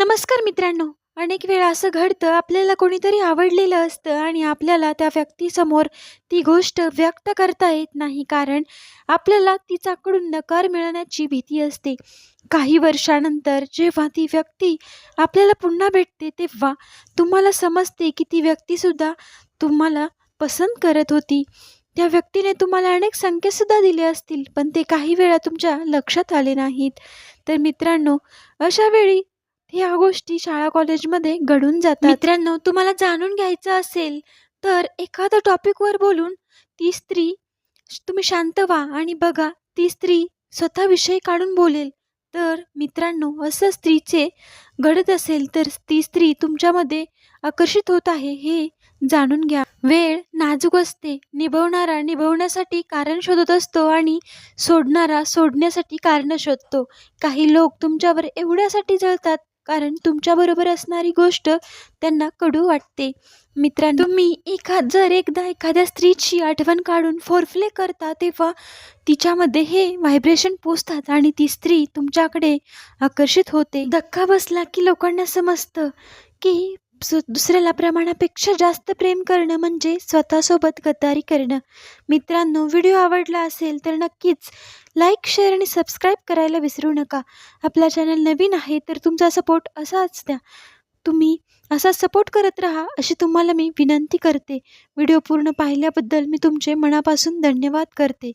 नमस्कार मित्रांनो. अनेक वेळा असं घडतं आपल्याला कोणीतरी आवडलेलं असतं आणि आपल्याला त्या व्यक्तीसमोर ती गोष्ट व्यक्त करता येत नाही कारण आपल्याला तिच्याकडून नकार मिळण्याची भीती असते. काही वर्षानंतर जेव्हा ती व्यक्ती आपल्याला पुन्हा भेटते तेव्हा तुम्हाला समजते की ती व्यक्तीसुद्धा तुम्हाला पसंत करत होती. त्या व्यक्तीने तुम्हाला अनेक संकेतसुद्धा दिले असतील पण ते काही वेळा तुमच्या लक्षात आले नाहीत. तर मित्रांनो अशा वेळी ह्या गोष्टी शाळा कॉलेजमध्ये घडून जातात. मित्रांनो तुम्हाला जाणून घ्यायचं असेल तर एखाद्या टॉपिकवर बोलून ती स्त्री तुम्ही शांत व्हा आणि बघा ती स्त्री स्वतः विषय काढून बोलेल. तर मित्रांनो असं स्त्रीचे घडत असेल तर ती स्त्री तुमच्यामध्ये आकर्षित होत आहे हे जाणून घ्या. वेळ नाजूक असते. निभवणारा निभवण्यासाठी कारण शोधत असतो आणि सोडणारा सोडण्यासाठी कारण शोधतो. काही लोक तुमच्यावर एवढ्यासाठी जळतात कारण तुमच्याबरोबर असणारी गोष्ट त्यांना कडू वाटते. मित्रांनो तुम्ही एखाद जर एकदा एखाद्या स्त्रीची आठवण काढून फोरफ्ले करता तेव्हा तिच्यामध्ये हे व्हायब्रेशन पोचतात आणि ती स्त्री तुमच्याकडे आकर्षित होते. धक्का बसला की लोकांना समजतं की सु दुसऱ्याला प्रमाणापेक्षा जास्त प्रेम करणं म्हणजे स्वतःसोबत गद्दारी करणं. मित्रांनो व्हिडिओ आवडला असेल तर नक्कीच लाईक शेअर आणि सबस्क्राईब करायला विसरू नका. आपला चॅनल नवीन आहे तर तुमचा सपोर्ट असाच द्या. तुम्ही असा सपोर्ट करत राहा अशी तुम्हाला मी विनंती करते. व्हिडिओ पूर्ण पाहिल्याबद्दल मी तुमचे मनापासून धन्यवाद करते.